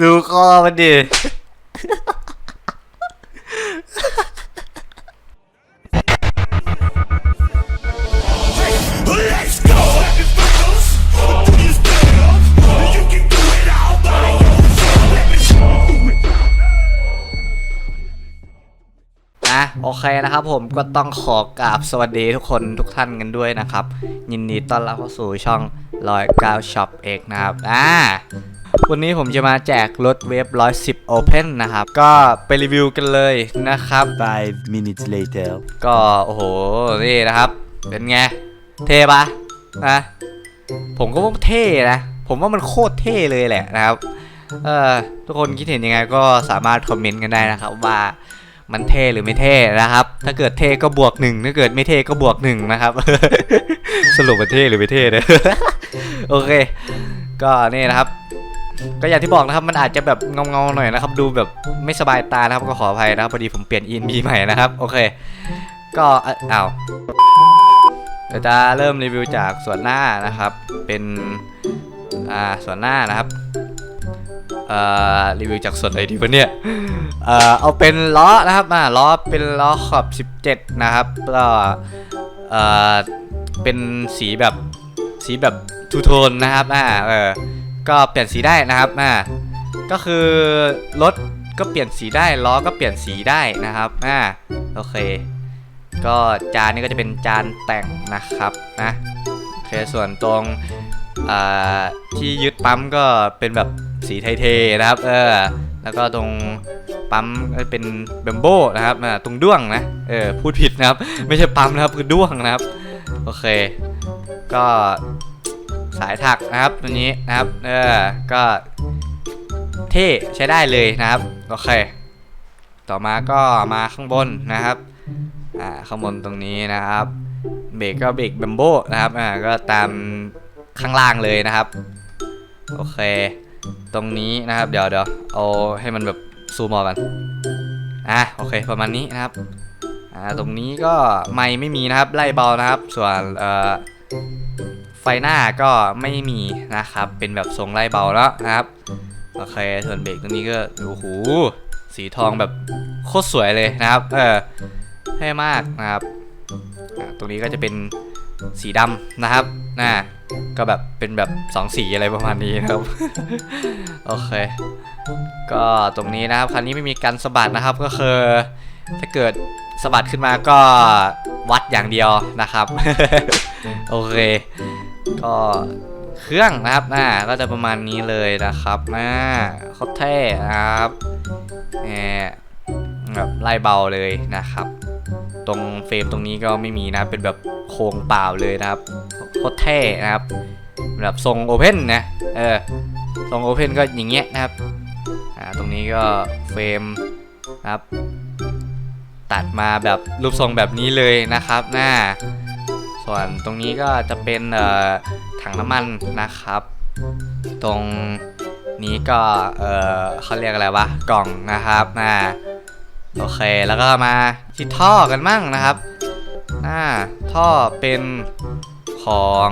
ดูคอมันดิ เคนะครับผมก็ต้องขอกราบสวัสดีทุกคนทุกท่านกันด้วยนะครับ ยินดีต้อนรับเข้าสู่ช่องร้อยเก้าช็อปเอกนะครับอ่าวันนี้ผมจะมาแจกรถเวฟ110 Open นะครับ ก็ไปรีวิวกันเลยนะครับ Five minutes later. ก็ โอ้โห นี่นะครับ เป็นไง เท่ปะนะผมก็ว่าเท่นะ ผมว่ามันโคตรเท่เลยแหละนะครับ เออทุกคนคิดเห็นยังไงก็สามารถคอมเมนต์กันได้นะครับว่า มันเท่หรือไม่เท่นะครับ ถ้าเกิดเท่ก็บวกหนึ่งถ้าเกิดไม่เท่ก็บวกหนึ่งนะครับ สรุปมันเท่หรือไม่เท่เนี่ยโอเค ก็นี่นะครับ ก็อย่างที่บอกนะครับ มันอาจจะแบบเงาๆหน่อยนะครับ ดูแบบไม่สบายตานะครับก็ขออภัยนะครับพอดีผมเปลี่ยนอินบีใหม่นะครับ โอเค ก็เอ้าวเดี๋ยวจะเริ่มรีวิวจากส่วนหน้านะครับ เป็นอ่าส่วนหน้านะครับเอ่อรีวิวจากส่วนไหนดีวะเนี่ย เอ่อเอาเป็นล้อนะครับอ่าล้อเป็นล้อขอบ 17 นะครับก็เอ่อเป็นสีแบบสีแบบทูโทนนะครับอ่าเออก็เปลี่ยนสีได้นะครับอ่าก็คือรถก็เปลี่ยนสีได้ล้อก็เปลี่ยนสีได้นะครับอ่าโอเค ก็จานนี้ก็จะเป็นจานแต่งนะครับนะโอเคส่วนตรงอ่าที่ยึดปั๊มก็เป็นแบบสีไทยๆนะครับเออ แล้วก็ตรงปั๊มเป็นเบมโบนะครับอ่าตรงด้วงนะเออพูดผิดนะครับ ไม่ใช่ปั๊มนะครับคือด้วงนะครับ โอเค ก็สายถักนะครับตัวนี้นะครับเออก็เท่ใช้ได้เลยนะครับโอเค ต่อมาก็มาข้างบนนะครับอ่าข้างบนตรงนี้นะครับเบรกก็เบรกเบมโบนะครับอ่าก็ตามข้างล่างเลยนะครับ โอเค ตรงนี้นะครับเดี๋ยวเดี๋ยวเอาให้มันแบบซูมออกกันอะโอเคประมาณนี้นะครับอ่าตรงนี้ก็ไม่ไม่มีนะครับไล่เบานะครับ ส่วนเอ่อไฟหน้าก็ไม่มีนะครับ เป็นแบบทรงไล่เบาแล้วนะครับโอเคส่วนเบรกตรงนี้ก็โอ้โหสีทองแบบโคตรสวยเลยนะครับ เออเท่มากนะครับอ่าตรงนี้ก็จะเป็นสีดำนะครับน่า ก็แบบเป็นแบบสองสีอะไรประมาณนี้นะครับ โอเค ก็ตรงนี้นะครับคันนี้ไม่มีการสะบัดนะครับก็คือถ้าเกิดสะบัดขึ้นมาก็วัดอย่างเดียวนะครับ โอเค ก็เครื่องนะครับน่าก็จะประมาณนี้เลยนะครับน่าเขาเท่นะครับแหมแบบไล่เบาเลยนะครับ ตรงเฟรมตรงนี้ก็ไม่มีนะเป็นแบบโครงเปล่าเลยนะครับโคตรเท่นะครับแบบทรงโอเพนนะเออทรงโอเพนก็อย่างเงี้ยนะครับอ่าตรงนี้ก็เฟรมนะครับ ตัดมาแบบรูปทรงแบบนี้เลยนะครับหน้าส่วนตรงนี้ก็จะเป็นเอ่อถังน้ำมันนะครับ ตรงนี้ก็เออเขาเรียกอะไรวะกล่องนะครับน่า โอเคแล้วก็มาที่ท่อกันมั่งนะครับอ่าท่อเป็นของ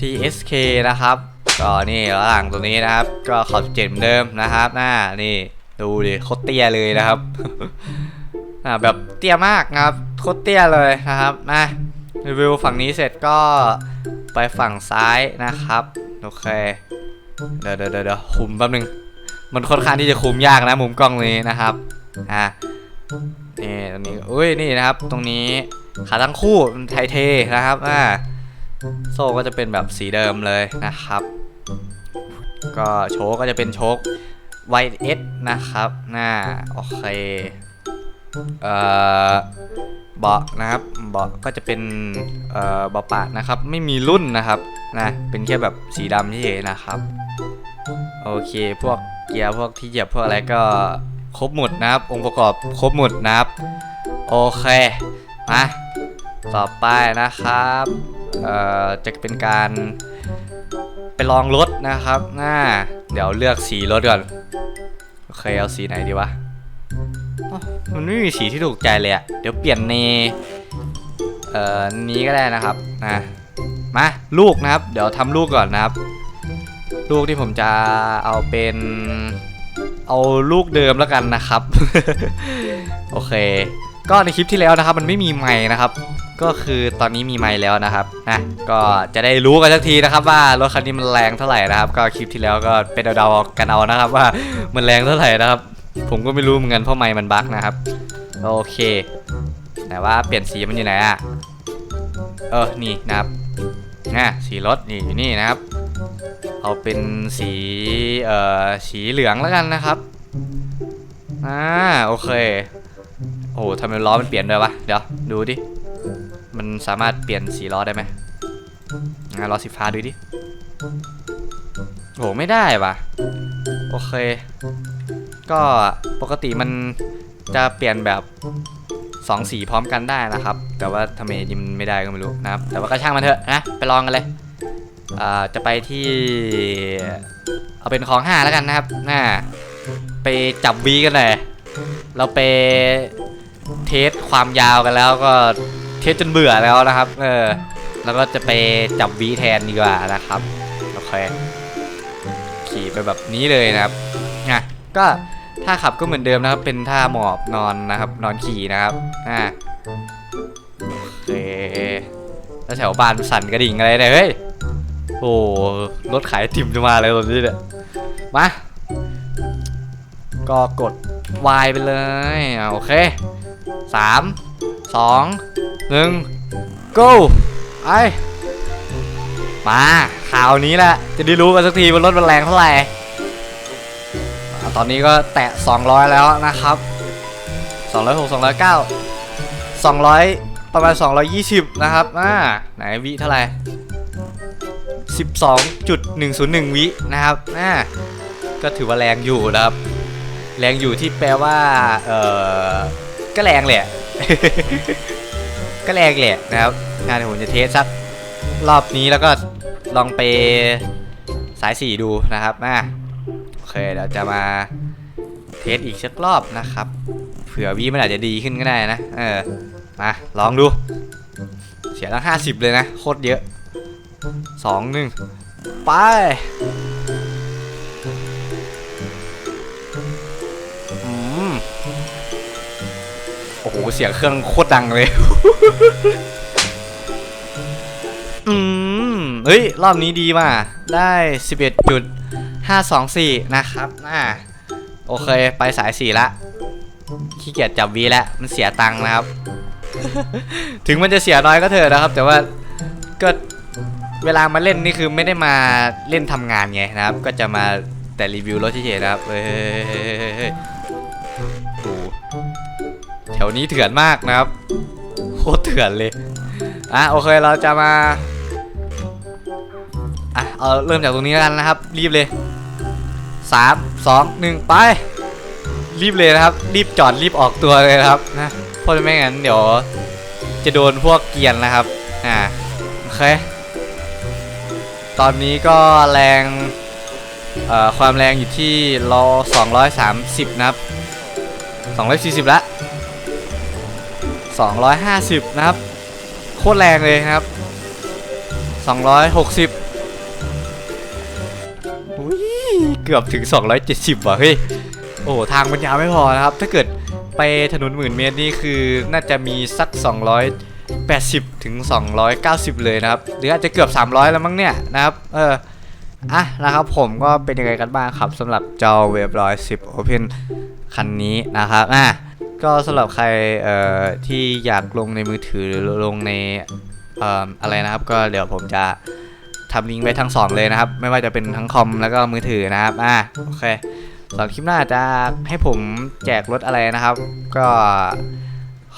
TSK นะครับก็นี่หลังตัวนี้นะครับ ก็ขอบเจ็ดเหมือนเดิมนะครับหน้านี่ดูดิโคตรเตี้ยเลยนะครับอ่าแบบเตี้ยมากนะครับโคตรเตี้ยเลยนะครับมารีวิวฝั่งนี้เสร็จก็ไปฝั่งซ้ายนะครับ โอเค เดี๋ยวเดี๋ยวเดี๋ยวคุมแป๊บนึง มันค่อนข้างที่จะคุมยากนะมุมกล้องนี้นะครับ อะนี่ตรงนี้อุ้ยนี่นะครับ ตรงนี้ขาทั้งคู่ไทยเทนะครับอ่าโซ่ก็จะเป็นแบบสีเดิมเลยนะครับ ก็โชคก็จะเป็นโชคไวเอสนะครับน่าโอเคเอ่อเบาะนะครับเบาะก็จะเป็นเอ่อเบาะปะนะครับ ไม่มีรุ่นนะครับนะเป็นแค่แบบสีดำเฉยๆนะครับ โอเค พวกเกียร์พวกที่เหยียบพวกอะไรก็ ครบหมดนะครับ องค์ประกอบครบหมดนะครับ โอเค มาต่อไปนะครับเอ่อจะเป็นการไปลองรถนะครับน่าเดี๋ยวเลือกสีรถก่อน โอเคเอาสีไหนดีวะ มันไม่มีสีที่ถูกใจเลยอะเดี๋ยวเปลี่ยนในเอ่อนี้ก็ได้นะครับนะมาลูกนะครับ เดี๋ยวทำลูกก่อนนะครับ ลูกที่ผมจะเอาเป็น เอาลูกเดิมแล้วกันนะครับ โอเค ก็ในคลิปที่แล้วนะครับ มันไม่มีไม้นะครับ ก็คือตอนนี้มีไม้แล้วนะครับนะก็จะได้รู้กันสักทีนะครับ ว่ารถคันนี้มันแรงเท่าไหร่นะครับ ก็คลิปที่แล้วก็เป็นเดาๆกันเอานะครับ ว่ามันแรงเท่าไหร่นะครับ ผมก็ไม่รู้เหมือนกันเพราะไม้มันบั๊กนะครับ โอเค แต่ว่าเปลี่ยนสีมันอยู่ไหนอะเออนี่นะครับนะสีรถนี่อยู่นี่นะครับ เอาเป็นสีเอ่อสีเหลืองแล้วกันนะครับอ่าโอเคโอ้โหทำไมล้อมันเปลี่ยนด้วยวะเดี๋ยวดูดิมันสามารถเปลี่ยนสีล้อได้ไหมงั้นล้อสีฟ้าดูดิโหไม่ได้วะโอเค ก็ปกติมันจะเปลี่ยนแบบสองสีพร้อมกันได้นะครับ แต่ว่าทำไมยิมนไม่ได้ก็ไม่รู้นะครับ แต่ว่าก็ช่างมันเถอะนะ ไปลองกันเลย อ่าจะไปที่เอาเป็นของห้าแล้วกันนะครับน่าไปจับวีกันเลยเราไปเทสความยาวกันแล้วก็เทสจนเบื่อแล้วนะครับ เออแล้วก็จะไปจับวีแทนดีกว่านะครับโอเคขี่ไปแบบนี้เลยนะครับอะก็ท่าขับก็เหมือนเดิมนะครับ เป็นท่าหมอบนอนนะครับ นอนขี่นะครับอ่าโอเคแล้วแถวบ้านสั่นกระดิ่งอะไรเนี่ยเฮ้ย อ้รถขายติมจะมาเลยตอนนี้เนี่ยมา ก็กด Y ไปเลยโอเคสามสองหนึ่ง go ไอมาข่าวนี้แหละ จะได้รู้กันสักทีว่ารถมันแรงเท่าไหร่ ตอนนี้ก็แตะ 200 แล้วนะครับ 206 209 200 ประมาณ 220 นะครับอ่าไหนวิเท่าไหร่ 12.101 วินะครับอ่าก็ถือว่าแรงอยู่นะครับ แรงอยู่ที่แปลว่า เออก็แรงแหละ ก็แรงแหละนะครับงานเดี๋ยวผมจะเทสสักรอบนี้แล้วก็ลองไปสายสีดูนะครับอ่าโอเคเดี๋ยวจะมาเทสอีกสักรอบนะครับ เผื่อวีมันอาจจะดีขึ้นก็ได้นะ เออ มาลองดู เสียตั้ง50เลยนะ โคตรเยอะ สองหนึ่งไป อืม โอ้โห เสียงเครื่องโคตรดังเลย อืม เฮ้ย รอบนี้ดีมาได้ 11.524 นะครับอ่าโอเค ไปสายสี่ละ ขี้เกียจจับวีแล้ว มันเสียตังค์นะครับ ถึงมันจะเสียน้อยก็เถอะนะครับ แต่ว่าก็ เวลามาเล่นนี่คือไม่ได้มาเล่นทำงานไงนะครับ ก็จะมาแต่รีวิวรถเฉยๆนะครับเฮ้ยโอ้แถวนี้เถื่อนมากนะครับ โคตรเถื่อนเลย อะโอเคเราจะมาอะเอาเริ่มจากตรงนี้กันนะครับ รีบเลยสามสองหนึ่งไป รีบเลยนะครับ รีบจอดรีบออกตัวเลยนะครับนะเพราะไม่งั้นเดี๋ยวจะโดนพวกเกียนนะครับ อ่าโอเค ตอนนี้ก็แรงความแรงอยู่ที่รอ230 นะครับ 240 ละ 250 นะครับ โคตรแรงเลยนะครับ 260เกือบถึง 270 ว่ะเฮ้ย โอ้ทางมันยาวไม่พอนะครับ ถ้าเกิดไปถนนหมื่นเมตรนี่คือน่าจะมีสัก 280 ถึง 290 เลยนะครับ หรืออาจจะเกือบ 300 แล้วมั้งเนี่ยนะครับ เออ อะนะครับผมก็เป็นยังไงกันบ้างครับสำหรับจอเวฟร้อยสิบ Open คันนี้นะครับอะก็สำหรับใครเอ่อที่อยากลงในมือถือหรือลงในเอ่ออะไรนะครับ ก็เดี๋ยวผมจะทำลิงก์ไว้ทั้งสองเลยนะครับ ไม่ว่าจะเป็นทั้งคอมแล้วก็มือถือนะครับอะโอเคสำหรับคลิปหน้าจะให้ผมแจกรถอะไรนะครับ ก็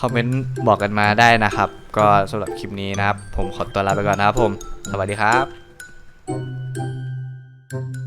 คอมเมนต์บอกกันมาได้นะครับ ก็สำหรับคลิปนี้นะครับ ผมขอตัวลาไปก่อนนะครับผม สวัสดีครับ